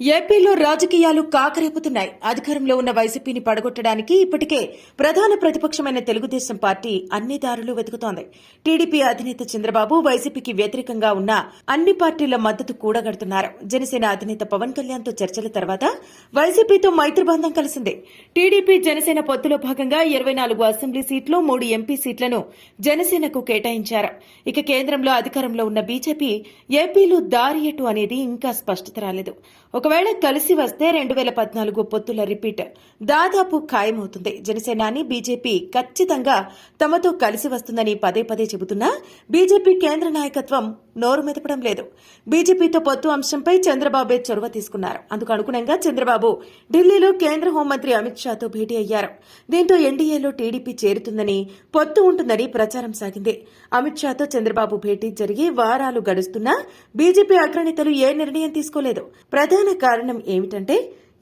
ఏపీలో రాజకీయాలు కాకరేపుతున్నాయి. అధికారంలో ఉన్న వైసీపీని పడగొట్టడానికి ఇప్పటికే ప్రధాన ప్రతిపక్షమైన తెలుగుదేశం పార్టీ అన్ని దారులు వెతుకుతోంది. టీడీపీ అధినేత చంద్రబాబు వైసీపీకి వ్యతిరేకంగా ఉన్న అన్ని పార్టీల మద్దతు కూడగడుతున్నారు. జనసేన అధినేత పవన్ కళ్యాణ్తో చర్చల తర్వాత వైసీపీతో మైత్రిబంధం కలిసింది. టీడీపీ జనసేన పొత్తులో భాగంగా ఇరవై నాలుగు అసెంబ్లీ సీట్లు మూడు ఎంపీ సీట్లను జనసేనకు కేటాయించారు. ఇక కేంద్రంలో అధికారంలో ఉన్న బీజేపీ ఏపీలో దారి ఎటు అనేది ఇంకా స్పష్టత రాలేదు. ఒకవేళ కలిసి వస్తే రెండు వేల పద్నాలుగు పొత్తుల రిపీట్ దాదాపు ఖాయమవుతుంది. జనసేనాని బీజేపీ ఖచ్చితంగా తమతో కలిసి వస్తుందని పదే పదే చెబుతున్నా బీజేపీ కేంద్ర నాయకత్వం నోరు మెదపడం లేదు. బీజేపీతో పొత్తు అంశంపై చంద్రబాబే చొరవ తీసుకున్నారు. అందుకు అనుగుణంగా చంద్రబాబు ఢిల్లీలో కేంద్ర హోంమంత్రి అమిత్ షాతో భేటీ అయ్యారు. దీంతో ఎన్డీఏలో టీడీపీ చేరుతుందని పొత్తు ఉంటుందని ప్రచారం సాగింది. అమిత్ షాతో చంద్రబాబు భేటీ జరిగి వారాలు గడుస్తున్నా బీజేపీ అగ్రనేతలు ఏ నిర్ణయం తీసుకోలేదు. ప్రధాన కారణం ఏమిటంటే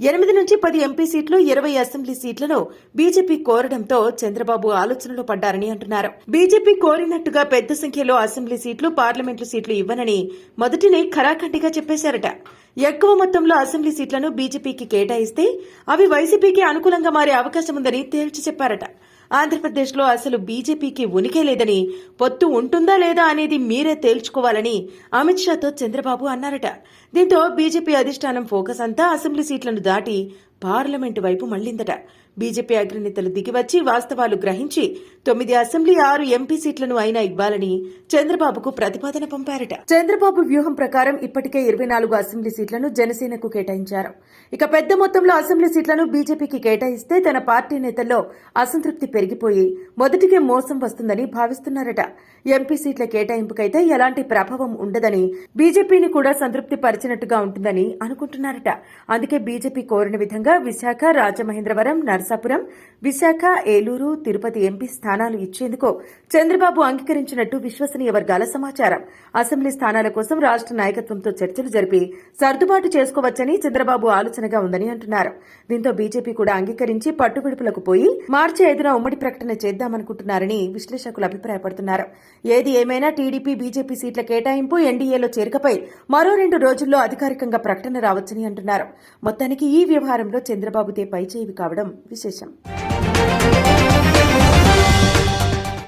ఎనిమిది నుంచి పది ఎంపీ సీట్లు ఇరవై అసెంబ్లీ సీట్లను బీజేపీ కోరడంతో చంద్రబాబు ఆలోచనలో పడ్డారని అంటున్నారు. బీజేపీ కోరినట్టుగా పెద్ద సంఖ్యలో అసెంబ్లీ సీట్లు పార్లమెంటు సీట్లు ఇవ్వనని మొదటినే ఖరాఖండిగా చెప్పేశారట. ఎక్కువ మొత్తంలో అసెంబ్లీ సీట్లను బీజేపీకి కేటాయిస్తే అవి వైసీపీకి అనుకూలంగా మారే అవకాశం ఉందని తేల్చి చెప్పారట. ఆంధ్రప్రదేశ్లో అసలు బీజేపీకి ఉనికే లేదని పొత్తు ఉంటుందా లేదా అనేది మీరే తేల్చుకోవాలని అమిత్ షాతో చంద్రబాబు అన్నారట. దీంతో బీజేపీ అధిష్టానం ఫోకస్ అంతా అసెంబ్లీ సీట్లను దాటి పార్లమెంటు వైపు మళ్ళిందట బీజేపీ అగ్రనేతలు దిగివచ్చి వాస్తవాలు గ్రహించి తొమ్మిది అసెంబ్లీ ఆరు ఎంపీ సీట్లను అయినా ఇవ్వాలని చంద్రబాబుకు ప్రతిపాదన పంపారట. చంద్రబాబు వ్యూహం ప్రకారం ఇప్పటికే ఇరవై నాలుగు అసెంబ్లీ సీట్లను జనసేనకు కేటాయించారు. ఇక పెద్ద మొత్తంలో అసెంబ్లీ సీట్లను బీజేపీకి కేటాయిస్తే తన పార్టీ నేతల్లో అసంతృప్తి పెరిగిపోయి మొదటికే మోసం వస్తుందని భావిస్తున్నారట. ఎంపీ సీట్ల కేటాయింపుకైతే ఎలాంటి ప్రభావం ఉండదని బీజేపీని కూడా సంతృప్తి పరిచినట్టుగా ఉంటుందని అనుకుంటున్నారట. అందుకే బీజేపీ కోరిన విధంగా విశాఖ రాజమహేంద్రవరం నరసాపురం విశాఖ ఏలూరు తిరుపతి ఎంపీ స్థానాలు ఇచ్చేందుకు చంద్రబాబు అంగీకరించినట్టు విశ్వసనీయ వర్గాల సమాచారం. అసెంబ్లీ స్థానాల కోసం రాష్ట నాయకత్వంతో చర్చలు జరిపి సర్దుబాటు చేసుకోవచ్చని చంద్రబాబు ఆలోచనగా ఉందని అంటున్నారు. దీంతో బీజేపీ కూడా అంగీకరించి పట్టుబిడుపులకు పోయి మార్చి ఐదున ఉమ్మడి ప్రకటన చేద్దామనుకుంటున్నారని విశ్లేషకులు అభిప్రాయపడుతున్నారు. ఏది ఏమైనా టీడీపీ బీజేపీ సీట్ల కేటాయింపు ఎన్డీఏలో చేరికపై మరో రెండు రోజుల్లో అధికారికంగా ప్రకటన రావచ్చని అంటున్నారు. మొత్తానికి ఈ వ్యవహారంలో చంద్రబాబుదే పైచేయి కావడం విశేషం.